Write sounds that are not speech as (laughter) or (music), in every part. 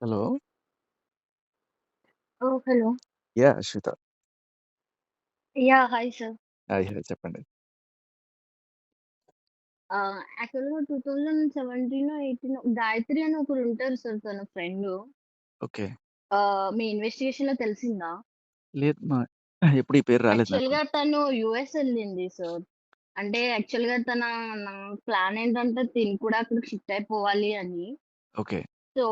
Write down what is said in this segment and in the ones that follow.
Hello. Oh! Hello. Yeah! Ashwitha. Yeah! Hi sir. Hi. Hi. చెప్పండి. ఆహ్, యాక్చువల్‌గా 2017 ఎయిటీనో గాయత్రి అని ఒకరుంటారు సార్ తన ఫ్రెండు. ఓకే. ఆహ్, మీ ఇన్వెస్టిగేషన్‌లో తెలిసిందా? లేదు మా ఎప్పుడు ఈ పేరు రాలేదు నాకు. యాక్చువల్‌గా తను యూఎస్ ఎళ్ళింది సార్. అంటే యాక్చువల్‌గా తన నా ప్లాన్ ఏంటంటే తిను కూడా అక్కడికి షిఫ్ట్ అయిపోవాలి అని. ఓకే. సో,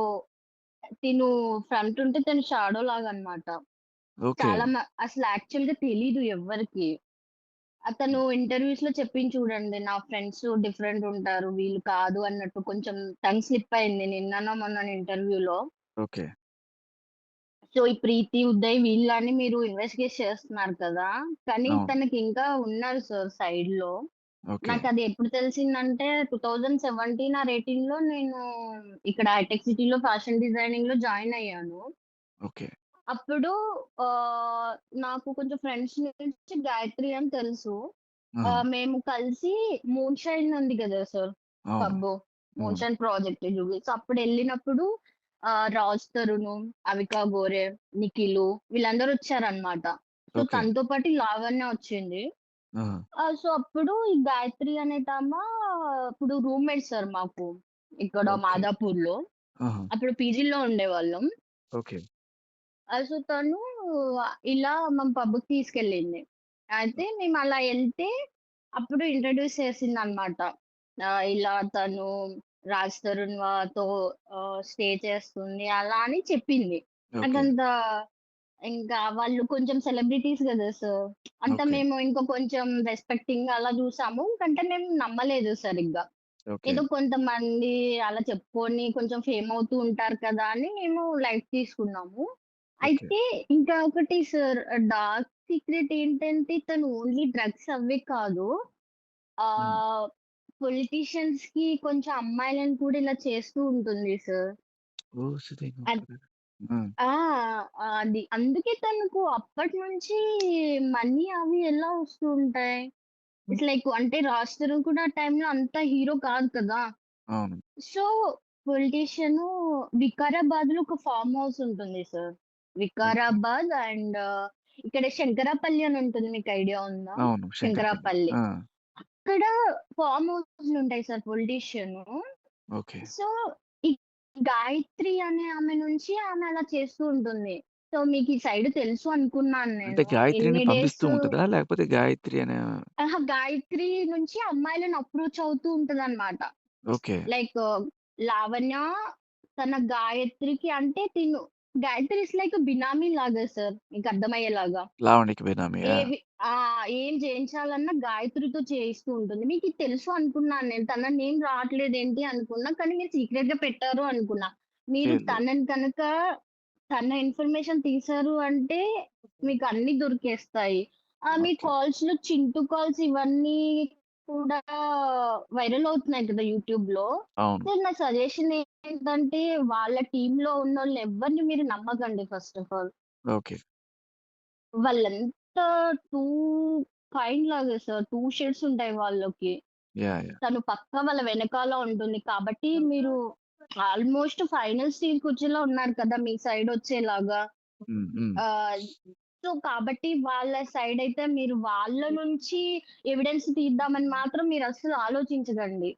తిను ఫ్రంట్ ఉంటే తను షాడో లాగనమాట. ఓకే. చాలా మ అసలు యాక్చువల్‌గా తెలీదు ఎవ్వరికీ. అతను ఇంటర్వ్యూస్‌లో చెప్పింది చూడండి. నా ఫ్రెండ్స్ డిఫరెంట్ ఉంటారు. వీళ్ళు కాదు అన్నట్టు కొంచెం టంగ్ స్లిప్ అయింది నిన్ననో, మొన్ననో ఇంటర్వ్యూలో. ఓకే. సో, ఈ ప్రీతి, ఉదయ్ వీళ్ళని మీరు ఇన్వెస్టిగేట్ చేస్తున్నారు కదా! కానీ అవును. తనకి ఇంకా ఉన్నారు సార్ సైడ్‌లో. ఓకే. నాకది ఎప్పుడు తెలిసిందంటే 2017 ఆర్ 18లో నేను ఇక్కడ హైటెక్ సిటీలో ఫ్యాషన్ డిజైనింగ్‌లో జాయిన్ అయ్యాను. ఓకే. అప్పుడు ఆహ్, నాకు కొంచెం ఫ్రెండ్స్ నుంచి గాయత్రి అని తెలుసు. ఆహ్, మేము కలిసి మూన్ షైన్ ఉంది కదా సార్ అవును. పబ్బు. మూన్ అవును. షైన్ ప్రాజెక్ట్ జూబిల్స్ అప్పుడెళ్ళినప్పుడు ఆహ్, రాజ్ తరుణ్, అవికా గోరే, నిఖిలు వీళ్ళందరూ వచ్చారనమాట. So, okay. తనతో పాటు లావణ్య వచ్చింది. సో, అప్పుడు ఈ గాయత్రి అనేటామ ఇప్పుడు రూమ్‌మేట్ సార్ మాకు. ఇక్కడ ఓకే. మాదాపూర్‌లో. ఆహా! అప్పుడు పీజీలో ఉండేవాళ్ళం. ఓకే. ఆహ్, సో, తను ఇలా మమ్మల్ని పబ్‌కి తీసుకెళ్ళింది. అయితే మేము అలా ఎళ్తే అప్పుడు ఇంట్రొడ్యూస్ చేసిందనమాట. ఆహ్, ఇలా తను రాజ్ తరుణ్ వాతో ఆహ్, స్టే చేస్తుంది అలా అని చెప్పింది. ఓకే. నాకంత ఇంకా వాళ్ళు కొంచెం సెలబ్రిటీస్ గదా సార్. అంత. మేము ఇంకా కొంచెం రెస్పెక్టింగ్‌గా అలా చూసాము. కంటే మేము నమ్మలేదు సరిగ్గా. ఏదో కొంతమంది అలా చెప్పుకొని కొంచెం ఫేమ్ అవుతూ ఉంటారు కదా! అని మేము లైట్ తీసుకున్నాము. అయితే ఇంకా ఒకటి సార్ డార్క్ సీక్రెట్ ఏంటంటే తను ఓన్లీ డ్రగ్స్ అవే కాదు. హ్మ్. ఆహ్, పొలిటీషియన్స్‌కి కొంచెం అమ్మాయిలను కూడా ఇలా చేస్తూ ఉంటుంది సార్. ఆ! అది. అందుకే తనకు అప్పటినుంచి మనీ అవి ఎలా వస్తూ ఉంటాయి? హ్మ్. ఇట్స్ లైక్ అంటే రాజ్ తరుణ్ కూడా ఆ టైంలో అంత హీరో కాదు కదా! అవును. సో, పొలిటీషియను వికారాబాద్‌లో ఒక ఫార్మ్ హౌస్ ఉంటుంది సార్. ఓకే. వికారాబాద్ అండ్ ఇక్కడ శంకరపల్లి అని ఉంటుంది. మీకు ఐడియా ఉందా? అవును. శంకరపల్లి. శంకరపల్లి. ఆ! అక్కడ farm హౌస్‌లుంటాయి sir politician. Okay. So, Gayatri అనే ఆమె నుంచి ఆమె అలా చేస్తూ ఉంటుంది. సో, మీకు ఈ సైడ్ తెలుసు అనుకున్నాను అంటే నేను. గాయత్రిని ఎన్ని పంపిస్తూ ఉంటదా? లేకపోతే గాయత్రి అనే అహా! గాయత్రి నుంచి అమ్మాయిలను అప్రోచ్ అవుతూ ఉంటదనమాట. ఓకే. లైక్ లావణ్య తన గాయత్రికి అంటే తిను గాయత్రి ఇస్ లైక్ బినామీ లాగా సార్. మీకు అర్థమయ్యేలాగా. లావణ్యకి బినామీ. ఆ! ఏవి ఆ! ఏం చేయించాలన్నా గాయత్రితో చేయిస్తూ ఉంటుంది. మీకిది తెలుసు అనుకున్నాను నేను. తన నేమ్ రావట్లేదేంటి అనుకున్నా. కానీ మీరు సీక్రెట్‌గా పెట్టారు అనుకున్నా. మీరు. తనని కనుక తన ఇన్ఫర్మేషన్ తీశారు అంటే మీకు అన్నీ దొరికేస్తాయి. ఆహ్, మీ ఓకే. కాల్స్‌లో చింటూ కాల్స్ ఇవన్నీ కూడా వైరల్ అవుతున్నాయి కదా యూట్యూబ్‌లో. అవును. సో, నా సజెషన్ ఏంటంటే వాళ్ళ టీమ్‌లో ఉన్నోళ్ళని ఎవ్వరిని మీరు నమ్మకండి ఫస్ట్ ఆఫ్ ఆల్. ఓకే. వాళ్ళంతా టూ కైండ్ లాగా సార్. 2 షేడ్స్ ఉంటాయి వాళ్ళకి. తను పక్కా వాళ్ళ వెనకాల ఉంటుంది. కాబట్టి మీరు ఆల్‌మోస్ట్ ఫైనల్ స్టేజ్‌కొచ్చేలా ఉన్నారు కదా! మీ సైడ్ వచ్చేలాగా. సో, కాబట్టి వాళ్ళ సైడ్ అయితే మీరు వాళ్ళ నుంచి ఎవిడెన్స్ తీద్దామని మాత్రం మీరు అస్సలు ఆలోచించకండి.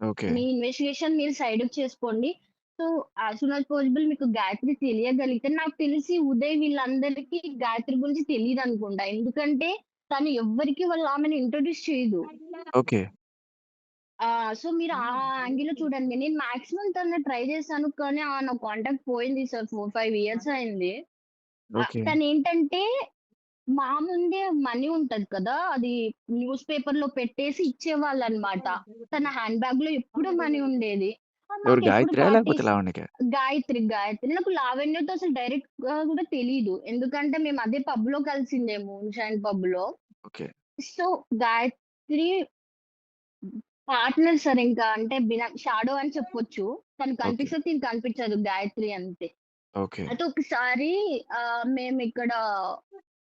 ఓకే. మీ ఇన్వెస్టిగేషన్ మీరు సైడ్‌కి చేసుకోండి. So, as soon as possible మీకు గాయత్రి తెలియగలిగితే నాకు తెలిసి ఉదయ్ వీళ్ళందరికీ గాయత్రి గురించి తెలీదనుకుంటా. ఎందుకంటే తను ఎవ్వరికీ వాళ్ళ ఆమెని ఇంట్రొడ్యూస్ చేయదు. ఓకే. ఆ! సో, మీరు ఆ యాంగిల్‌లో చూడండి. నేను మాక్సిమం తనని ట్రై చేశాను. కానీ ఆహ్, నా కాంటాక్ట్ పోయింది సార్. 4, 5 ఇయర్స్ అయింది. ఓకే. తనేంటంటే మా ముందే మనీ ఉంటది కదా! అది న్యూస్ పేపర్‌లో పెట్టేసి ఇచ్చేవాళ్ళనమాట. తన హ్యాండ్ బ్యాగ్‌లో ఎప్పుడు మనీ ఉండేది. ఆహ్, ఎవరు నాకెప్పుడు గాయత్రియా? లేకపోతే పార్టీస్ లావణ్యకా? గాయత్రి, గాయత్రి. నాకు లావణ్యతో అసలు డైరెక్ట్‌గా కూడా తెలీదు. ఎందుకంటే మేము అదే పబ్‌లో కలిసిందే moonshine పబ్‌లో. Okay. So, Gayatri partner sir ఇంకా అంటే బినా షాడో అని చెప్పొచ్చు. తను ఓకే. తిను కనిపించదు గాయత్రి అంతే. ఓకే. అయితే ఒకసారి ఆహ్, మేమిక్కడ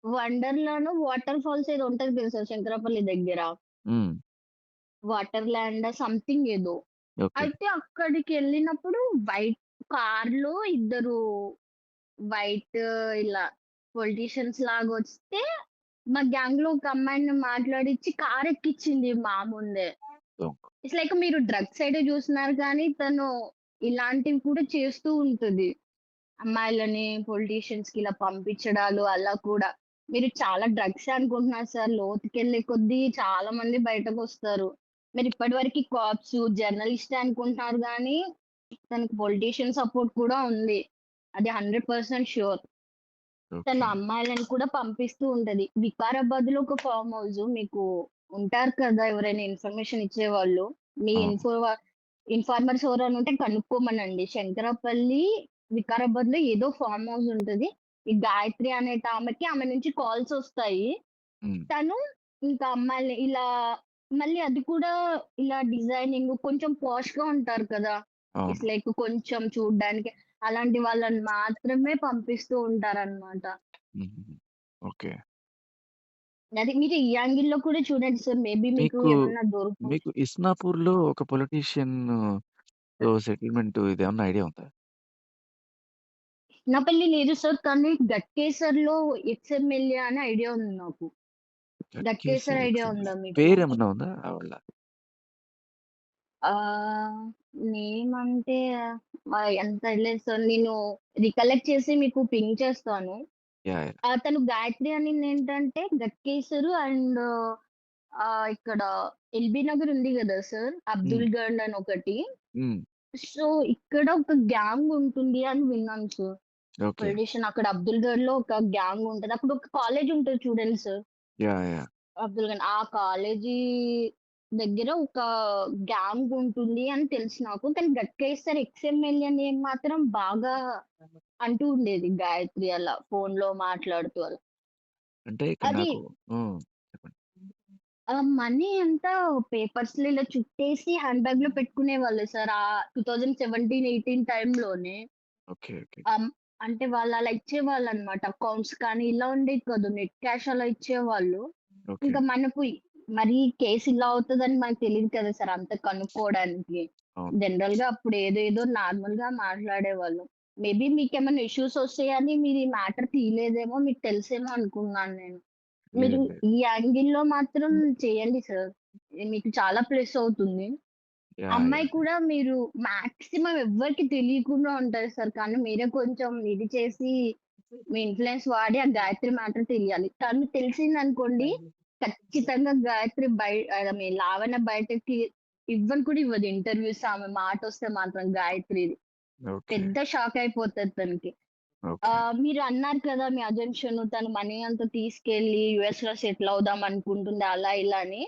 వండర్‌లానో వాటర్ ఫాల్స్ ఏదో ఉంటది సార్ శంకరపల్లి దగ్గర. హ్మ్. వాటర్ ల్యాండ్ సంథింగ్ ఏదో. ఓకే. అయితే అక్కడికెళ్ళినప్పుడు వైట్ కార్‌లో ఇద్దరు వైట్ ఇలా పొలిటీషియన్స్ లాగొస్తే, మా గ్యాంగ్‌లో ఒక అమ్మాయిని మాట్లాడిచ్చి కార్ ఎక్కిచ్చింది మా ముందే. ఓహ్! ఇట్స్ లైక్ మీరు డ్రగ్స్ సైడే జూస్తున్నారు కానీ, తను ఇలాంటివి కూడా చేస్తూ ఉంటది. అమ్మాయిలని పొలిటీషియన్స్‌కి ఇలా పంపించడాలు అలా కూడా. మీరు చాలా డ్రగ్సే అనుకుంటున్నారు సార్. లోతుకెళ్ళే కొద్దీ చాలా మంది బయటకొస్తారు. మీరు ఇప్పటివరకి కాప్స్, జర్నలిస్టే అనుకుంటున్నారు గానీ, తనకి పొలిటీషియన్ సపోర్ట్ కూడా ఉంది. అది 100% ష్యూర్. తను ఓకే. అమ్మాయిలని కూడా పంపిస్తూ ఉంటది. వికారాబాద్‌లో ఒక ఫార్మ్ హౌస్ మీకు ఉంటారు కదా! ఎవరైనా ఇన్ఫర్మేషన్ ఇచ్చేవాళ్ళు. మీ. ఇన్ఫోవ ఇన్ఫార్మర్స్ ఎవరైనా ఉంటే కనుక్కోమనండి. శంకరపల్లి, వికారాబాద్‌లో ఏదో ఫార్మ్ హౌస్ ఉంటది. ఈ గాయత్రి అనేటామెకి ఆమె నుంచి కాల్స్ ఒస్తాయి. హ్మ్. తను ఇంకా అమ్మాయిల్ని ఇలా మళ్ళీ అది కూడా ఇలా డిజైనింగ్ కొంచెం పాష్‌గా ఉంటారు కదా! ఇట్స్ లైక్ కొంచెం చూడ్డానికి అలాంటి వాళ్ళని మాత్రమే పంపిస్తూ ఉంటారనమాట. హుహుహు. ఓకే. అది మీరు ఈ యాంగిల్‌లో కూడా చూడండి సార్. మేబీ మీకు మీకు, ఏమన్నా దొరకు మీకు ఇస్నాపూర్‌లో ఒక పొలిటీషియన్‌తో సెటిల్మెంట్ ఇదేమన్నా ఐడియా ఉందా? ఇస్నాపల్లి లేదు సార్. కానీ గట్కేసర్‌లో ఎక్స్ ఎమ్మెల్యే అని ఐడియా ఉంది నాకు. Ghatkesar Ghatkesar idea ex MLA. ఉందా మీకు? పేరేమన్నా ఉందా ఆవిడలా? ఆహ్, నేమ్ అంటే ఎంత లేదు సార్. నేను రికలెక్ట్ చేసి మీకు పింగ్ చేస్తాను. తను గాయత్రి అనిందేంటంటే గట్కేసరు అండ్ ఆహ్, ఇక్కడ ఎల్బీ నగర్ ఉంది గదా సార్! అబ్దుల్ గండ్ అని ఒకటి. సో, ఇక్కడ ఒక గ్యాంగ్ ఉంటుంది అని విన్నాను సార్. ఓకే. పొలిటీషియన్ అక్కడ అబ్దుల్ గఢ్‌లో ఒక గ్యాంగ్ ఉంటది. అక్కడ ఒక కాలేజ్ ఉంటది చూడండి సార్. యాహ్! యాహ్! అబ్దుల్ గని ఆ కాలేజీ దగ్గర ఒక గ్యాంగ్ ఉంటుంది అని తెలుసు నాకు. కానీ గట్కేసర్ ఎక్స్ ఎమ్మెల్యే నేమ్ మాత్రం బాగా అంటూ ఉండేది గాయత్రి అలా ఫోన్‌లో మాట్లాడుతూ అలా. అంటే ఇక్కడ అది నాకు హ్మ్. చెప్పండి. ఆ మనీ అంతా పేపర్స్‌లో ఇలా చుట్టేసి హ్యాండ్ బ్యాగ్‌లో పెట్టుకునేవాళ్ళు సార్. ఆహ్, 2017, 18 టైమ్‌లోనే. ఓకే. ఓకే. ఆహ్, అంటే వాళ్ళు అలా ఇచ్చేవాళ్ళనమాట. అకౌంట్స్ కానీ ఇలా ఉండేవి కాదు. నెట్ క్యాష్ అలా ఇచ్చేవాళ్ళు. ఇంకా మనకు మరి కేస్ ఇలా అవుతదని మనకు తెలీదు కదా సార్ అంత కనుక్కోవడానికి. అవును. జనరల్‌గా అప్పుడు ఏదేదో నార్మల్‌గా మాట్లాడేవాళ్ళు. మేబీ మీకేమైనా ఇష్యూస్ వస్తాయని మీరు ఈ మ్యాటర్ తీయలేదేమో మీకు తెలుసేమో అనుకున్నాను నేను. మీరు. ఈ యాంగిల్‌లో మాత్రం చేయండి సార్. మీకు చాలా ప్లస్ అవుతుంది. యాహ్! అమ్మాయి యాహ్! కూడా మీరు మాక్సిమం ఎవ్వరికీ తెలియకుండా ఉంటది సార్. కానీ మీరే కొంచెం ఇది చేసి మీ ఇన్‌ఫ్లూయెన్స్ వాడి ఆ గాయత్రి మ్యాటర్ తెలియాలి. తను తెలిసిందనుకోండి ఖచ్చితంగా గాయత్రి బయ ఐ మీన్ లావణ్య బయటకి ఇవ్వను కూడా ఇవ్వదు ఇంటర్‌వ్యూస్ ఆమె మాటొస్తే మాత్రం గాయత్రిది. ఓకే. పెద్ద షాక్ అయిపోతది తనకి. మీరు అన్నారు కదా! మీ అజంప్షన్ తను మనీ అంతా తీసుకెళ్ళి యూఎస్‌లో సెటిల్ అవుదాం అనుకుంటుంది అలా ఇలా అని.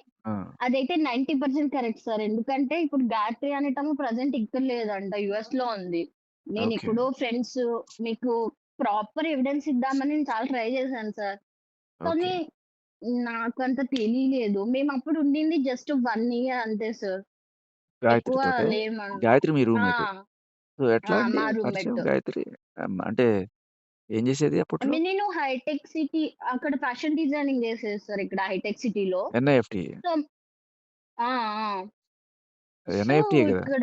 అదైతే 90% కరెక్ట్ సార్. ఎందుకంటే ఇప్పుడు గాయత్రి అనేటామె ప్రెజెంట్ ఇక్కడ లేదంట. యూఎస్‌లో ఉంది. ఓకే. నేనెప్పుడో ఫ్రెండ్స్ మీకు ప్రాపర్ ఎవిడెన్స్ ఇద్దామని నేను చాలా ట్రై చేశాను సార్. కానీ ఓకే. నాకంత తెలీలేదు. మేమప్పుడు ఉండింది జస్ట్ 1 ఇయర్ అంతే సార్. ఎక్కువ గాయత్రి మీ! రూమ్‌మేట్. సో, ఆ! ఎట్లా అండి మా పరిచయం. గాయత్రి? అంటే ఏం చేసేది ఐ అప్పట్లో? నేను హైటెక్ సిటీ అక్కడ ఫ్యాషన్ డిజైనింగ్ సార్ ఇక్కడ హైటెక్ సిటీలో. ఎన్ఐఎఫ్‌టి. సో ఆ! ఆ! అది సో, ఎన్ఐఎఫ్‌టియే గదా! ఇక్కడ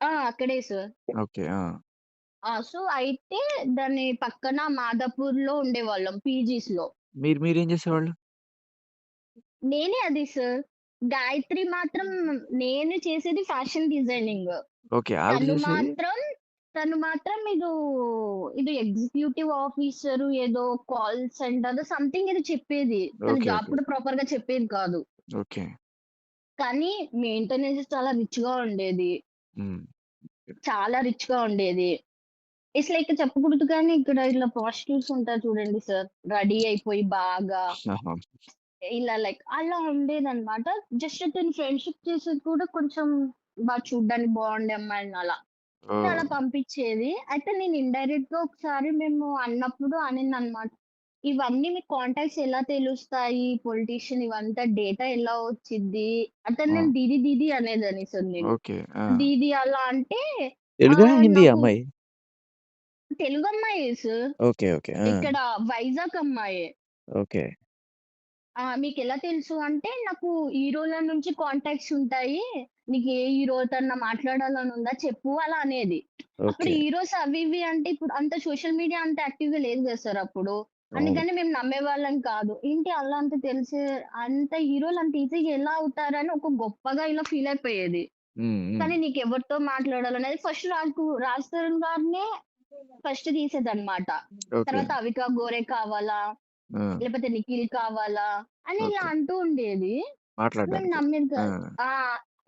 ఆ! అక్కడే సార్. ఓకే. ఆ! ఆ! సో, అయితే దాని పక్కన మాదాపూర్‌లో ఉండేవాళ్ళం పీజీస్‌లో. మీరు మీరేం చేసేవాళ్ళు? నేనే అది సార్. గాయత్రి మాత్రం నేను చేసేది ఫ్యాషన్ డిజైనింగ్. ఓకే. ఆవిడ తను చేసేది? మాత్రం తను మాత్రం ఇదో ఇది ఎగ్జిక్యూటివ్ ఆఫీసర్ ఏదో కాల్ సెంటర్ సంథింగ్ ఏదో చెప్పేది. తను ఓకే. Job okay. కూడా ప్రాపర్‌గా చెప్పేది కాదు. ఓకే. కానీ మెయింటెనెన్స్ చాలా రిచ్‌గా ఉండేది. హ్మ్. చాలా రిచ్‌గా ఉండేది. ఇట్స్ లైక్ చెప్పకూడదు కానీ ఇక్కడ ఇలా ప్రాస్టిట్యూట్స్ ఉంటారు చూడండి సార్. రెడీ అయిపోయి బాగా ఆహా! (laughs) ఇలా లైక్ అలా ఉండేదన్నమాట. జస్ట్ తను ఫ్రెండ్‌షిప్ చేసేది కూడా కొంచెం బాగా చూడ్డానికి బాగుండే అమ్మాయిలని అలా. అలా! పంపించేది. అయితే నేను ఇండైరెక్ట్‌గా ఒకసారి మేము అన్నప్పుడు అనిందన్నమాట. ఇవన్నీ మీకు కాంటాక్ట్స్ ఎలా తెలుస్తాయి? పొలిటీషియన్ ఇవంతా డేటా ఎలా వచ్చిద్ది? అంటే ఆ! నేను దీది దీది అనేదాన్ని సార్ నేను. ఓకే. ఆ! దీది అలా అంటే తెలుగా? నాకు అమ్మాయి? తెలుగు అమ్మాయే సార్. ఓకే. ఓకే. ఆ! ఇక్కడ వైజాగ్ అమ్మాయే. ఓకే. ఆ! మీకెలా తెలుసు అంటే నాకు హీరోల నుంచి కాంటాక్ట్స్ ఉంటాయి. నీకు ఏ హీరోతోన్నా మాట్లాడాలని ఉందా చెప్పు అలా అనేది. అప్పుడు. హీరోస్ అవి ఇవి అంటే ఇప్పుడు అంత సోషల్ మీడియా అంత యాక్టివ్‌గా లేదు గదా సార్ అప్పుడు. అందుకని మేము నమ్మేవాళ్ళం కాదు. ఏంటి అలా అంత తెలిసే అంత హీరోలు అంత ఈజీగా ఎలా అవుతారని ఒక గొప్పగా ఇలా ఫీల్ అయిపోయేది. కానీ హ్మ్. నీకెవరితో మాట్లాడాలనేది ఫస్ట్ నాకు 'రాజ్ తరుణ్' గారినే ఫస్ట్ తీసేదన్నమాట. తర్వాత 'అవికా గోరే' కావాలా? ఆ! లేకపోతే 'నిఖిల్' కావాలా? అని ఇలా ఓకే. అంటూ ఉండేది. మేము మాట్లాడడానికి. నమ్మేది ఆ! కాదు. ఆ!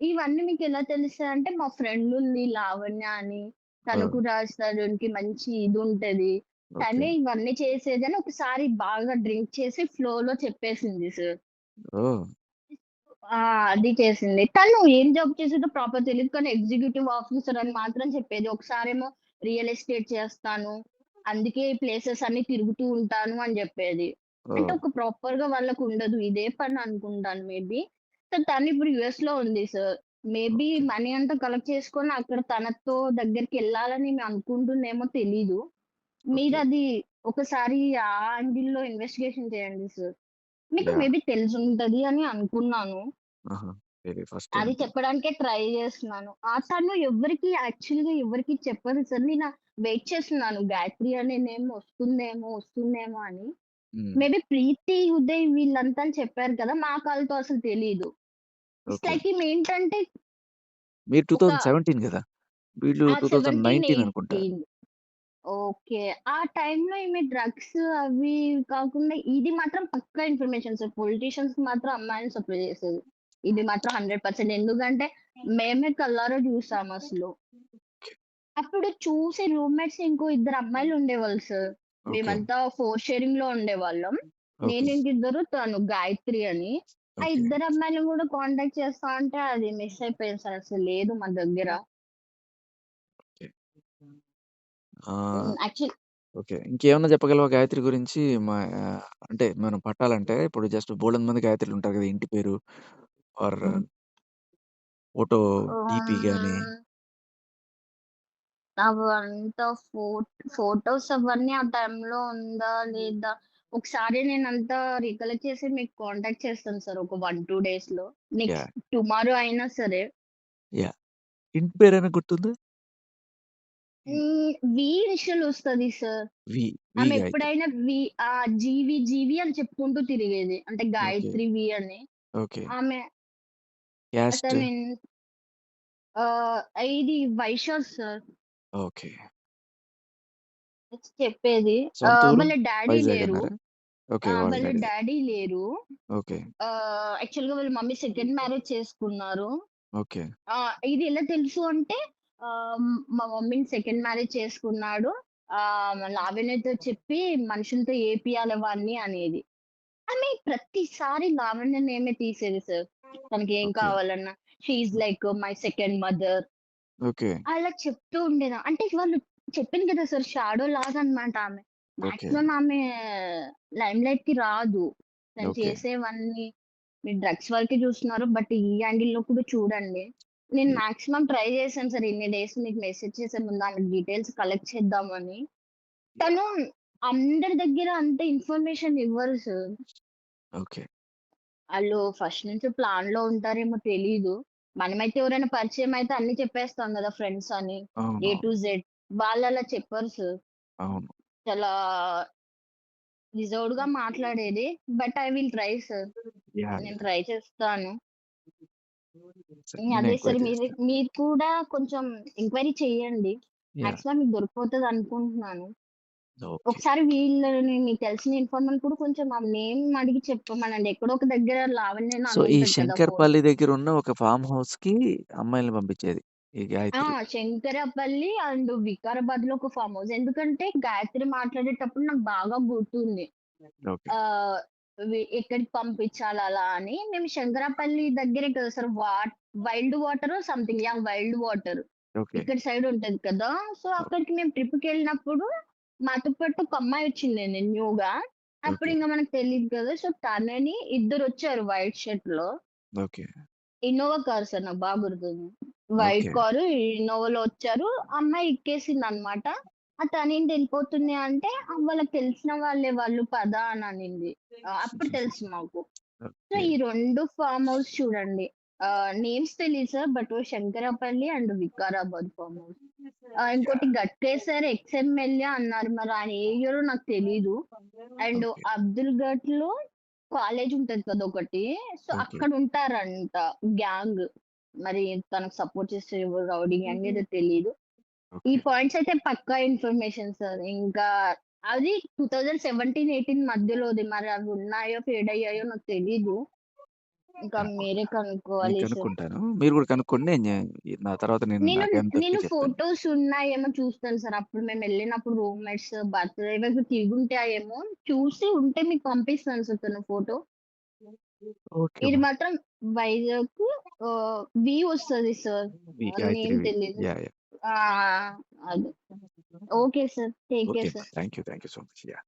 ఇవన్నీ మీకెలా తెలుస్తాయంటే మా ఫ్రెండ్ ఉంది లావణ్య అని. తనకు తరుణ్‌కి' మంచి ఇది ఉంటది. ఓకే. తనే ఇవన్నీ చేసేదని ఒకసారి బాగా డ్రింక్ చేసి ఫ్లోలో చెప్పేసింది సార్. ఓహ్! ఆ! అది చేసింది. తను ఏం జాబ్ చేసేదో ప్రాపర్ తెలీదు. కానీ ఎగ్జిక్యూటివ్ ఆఫీసర్ అని మాత్రం చెప్పేది. ఒకసారేమో రియల్ ఎస్టేట్ చేస్తాను. అందుకే ఈ ప్లేసెస్ అన్నీ తిరుగుతూ ఉంటాను అని జెప్పేది. అంటే! ఒక ప్రాపర్‌గా వాళ్ళకుండదు. ఇదే పని అనుకుంటాను మేబీ. సో, తనిప్పుడు యూఎస్‌లో ఉంది సార్. మేబీ. మనీ అంతా కలెక్ట్ చేసుకొని అక్కడ తనతో దగ్గరికెళ్ళాలని అనుకుంటుందేమో తెలీదు. ఓకే. మీరది ఒకసారి ఆ యాంగిల్‌లో ఇన్వెస్టిగేషన్ చేయండి సార్. మీకు! మేబీ తెలిసుంటది అని అనుకున్నాను. అది. చెప్పడానికే ట్రై జేస్తున్నాను. ఆ తను ఎవ్వరికీ యాక్చువల్‌గా ఎవరికీ చెప్పదు సార్. నేను వెయిట్ చేస్తున్నాను. గాయత్రి అనే నేమ్ వస్తుందేమో, వస్తుందేమో అని. మేబీ ప్రీతి, ఉదయ్ వీళ్ళంతా అని చెప్పారు కదా! మాకు ఆళ్ళతో అసలు ఓకే. లైక్ ఈమేంటంటే మీరు ఒక 2017 గదా! వీళ్ళు ఆ! 17, 2019 అనుకుంటా. 18 ఓకే. ఆ టైంలో ఈమె డ్రగ్స్ అవి కాకుండా ఇది మాత్రం పక్కా ఇన్ఫర్మేషన్ సార్. పొలిటీషియన్స్‌కి మాత్రం అమ్మాయిలని సప్లై చేసేది. ఇది మాత్రం 100% ఎందుకంటే మేమే కళ్ళారా చూసామసలు. అప్పుడు చూసి రూమ్‌మేట్స్ ఇంకో ఇద్దరు అమ్మాయిలు ఉండేవాళ్ళు సార్. మేమంతా ఫోర్ షేరింగ్‌లో ఉండేవాళ్ళం. ఓకే. నేను ఇంకిద్దరు, తను గాయత్రి అని. ఆ. ఇద్దరు అమ్మాయిలని కూడా కాంటాక్ట్ చేస్తా అంటే అది మిస్ అయిపోయింది సార్. అసలు లేదు మన దగ్గర. Actual okay. ఇంకేమన్నా చెప్పగలవా గాయత్రి గురించి? మా అంటే మనం పట్టాలంటే ఇప్పుడు జస్ట్ బోలెడు మంది గాయత్రులుంటారు గదా! ఇంటి పేరు ఆర్ ఫోటో డీపీ గాని. అవంతా ఫో ఫోటోస్ అవన్నీ ఆ టైంలో ఉందా? లేదా? ఒకసారి నేనంతా రికలెక్ట్ చేసి మీకు కాంటాక్ట్ చేస్తాను సార్. ఒక 1, 2 డేస్‌లో. Next yeah! టుమారో అయినా సరే. యాహ్! ఇంటి పేరేమైనా గుర్తుందా? హ్మ్. వి ఇనిషియల్ వస్తది సార్. వి. వి ఆమె. ఎప్పుడైనా వి ఆహ్, జీవి, జీవి అని చెప్పుకుంటూ తిరిగేది. అంటే ఓకే. గాయత్రి వి అని. ఓకే. ఆమె క్యాస్ట్? అతను ఆహ్, ఇది వైశ్య సార్. ఓకే. చెప్పేది. సొంత ఆహ్, ఊరు వాళ్ళ వైజాగ్ లేరు. అన్నారా? ఓకే. ఆ! వాళ్ళ వాళ్ళ డ్యాడీ. డ్యాడీ లేరు. ఓకే. ఆహ్, యాక్చువల్‌గా వాళ్ళ మమ్మీ సెకండ్ మ్యారేజ్ చేసుకున్నారు. ఓకే. ఆ! ఇది ఎలా తెలుసు అంటే ఆహ్, మా మమ్మీని సెకండ్ మ్యారేజ్ చేసుకున్నాడు. ఆహ్, లావణ్యతో చెప్పి మనుషులతో ఏపియాలి వాడిని అనేది. ఆమె ప్రతిసారి లావణ్య నేమే తీసేది సార్. తనకేం ఓకే. కావాలన్నా. She is like my second mother. Okay. అలా చెప్తూ ఉండేదా. అంటే వాళ్ళు చెప్పింది కదా సార్ షాడో లాగా అన్నమాట ఆమె. ఓకే. మాక్సిమం ఆమె లైమ్‌లైట్‌కి రాదు. తను ఓకే. చేసేవన్నీ మీరు డ్రగ్స్ వరకే చూస్తున్నారు. బట్ ఈ యాంగిల్‌లో కూడా చూడండి. నేను మాక్సిమం ట్రై చేశాను సార్ ఇన్ని డేస్ మీకు మెసేజ్ చేసే ముందు ఆమె డీటెయిల్స్ కలెక్ట్ చేద్దామని. తను అందరి దగ్గర అంత ఇన్ఫర్మేషన్ ఇవ్వరు సార్. ఓకే. ఆళ్ళు ఫస్ట్ నుంచి ప్లాన్‌లో ఉంటారేమో తెలీదు. మనమైతే ఎవరైనా పరిచయం అయితే అన్నీ చెప్పేస్తాం గదా! ఫ్రెండ్స్ అని. ఏ. To Z. వాళ్ళలా చెప్పరు సార్. అవును. చాలా రిజర్వ్డ్‌గా మాట్లాడేది. But I will try sir. నేను! ట్రై చేస్తాను. సరే. హ్మ్. నేను అదే సార్ మీరు చేస్తాను. మీరు కూడా కొంచెం ఎంక్వైరీ చేయండి. మాక్సిమం మీకు దొరికిపోతదనుకుంటున్నాను. ఓకే. ఒకసారి వీళ్ళని మీకు తెలిసిన ఇన్ఫార్మర్‌ని కూడా కొంచెం ఆ నేమ్ అడిగి చెప్పమనండి. ఎక్కడో ఒక దగ్గర లావణ్యను సో, ఈ అనుంటది కదా! ఫోన్. శంకర్పల్లి దగ్గరున్న ఒక ఫార్మ్ హౌస్‌కి అమ్మాయిల్ని పంపించేది. ఈ ఆ! గాయత్రి. శంకరపల్లి అండ్ వికారాబాద్‌లో ఒక ఫార్మ్ హౌస్. ఎందుకంటే గాయత్రి మాట్లాడేటప్పుడు నాకు బాగా గుర్తుంది. ఓకే. వి ఎక్కడికి పంపించాలి అలా అని. మేము శంకరపల్లి దగ్గరే కదా sir what wild వాటరో something yeah! Wild water. Okay. ఇక్కడ సైడ్ ఉంటది కదా! సో, అక్కడికి మేము ట్రిప్‌కెళ్ళినప్పుడు మాతో పాటు ఒక అమ్మాయి వచ్చిందండి న్యూగా. అప్పుడు ఓకే. ఇంక మనకు తెలీదు కదా! సో, తనని ఇద్దరొచ్చారు వైట్ షర్ట్‌లో. ఓకే. ఇన్నోవా కార్ సార్ నాకు బాగా గుర్తుంది. White okay. కారు ఇన్నోవాలో వచ్చారు. అమ్మాయి ఎక్కేసిందనమాట. ఆ తనేంటి ఎళ్ళిపోతుంది అంటే, "ఆ! వాళ్ళకి తెలిసిన వాళ్ళే వాళ్ళు పద" అని అనింది. అప్పుడు తెలుసు మాకు. So, okay. ఈ 2 ఫార్మ్ హౌస్ చూడండి. నేమ్స్ తెలీదు sir. But Shankarpalli and Vikarabad farm house. ఇంకోటి గట్కేసర్ ఎక్స్ ఎమ్మెల్యే అన్నారు. మరి ఆయన ఏ ఇయరో నాకు తెలీదు. అండ్. అబ్దుల్ గట్‌లో కాలేజ్ ఉంటది కదా ఒకటి. సో. అక్కడ ఉంటారంట గ్యాంగ్. మరి తనకు సపోర్ట్ చేసే ఎవరు రౌడీ గ్యాంగ్ ఏదో తెలీదు. ఈ. పాయింట్స్ అయితే పక్కా ఇన్ఫర్మేషన్ సార్. ఇంకా అది 2017, 18 మధ్యలోది. మరి అవి ఉన్నాయో, ఫేడ్ అయ్యాయో నాకు తెలీదు. ఇంకా! మీరే నేను కనుక్కోవాలి సార్. కనుక్కుంటాను. మీరు కూడా కనుక్కోండి. నేను నా తర్వాత నేను నేను నాకేమైనా నేను చెప్తాను. ఫోటోస్ ఉన్నాయేమో చూస్తాను సార్. అప్పుడు మేమెళ్ళినప్పుడు రూమ్‌మేట్స్ బర్త్‌డే ఏవో తిరుగుంటాయేమో చూసి ఉంటే మీకు పంపిస్తాను సార్ తన ఫోటో. ఓకే ఇది. మాత్రం వైజాగ్ వి వస్తది సార్. గాయత్రి! ఆ! అదే. Okay sir. Take okay care. Sir. Thank you. Thank you so much. Yeah!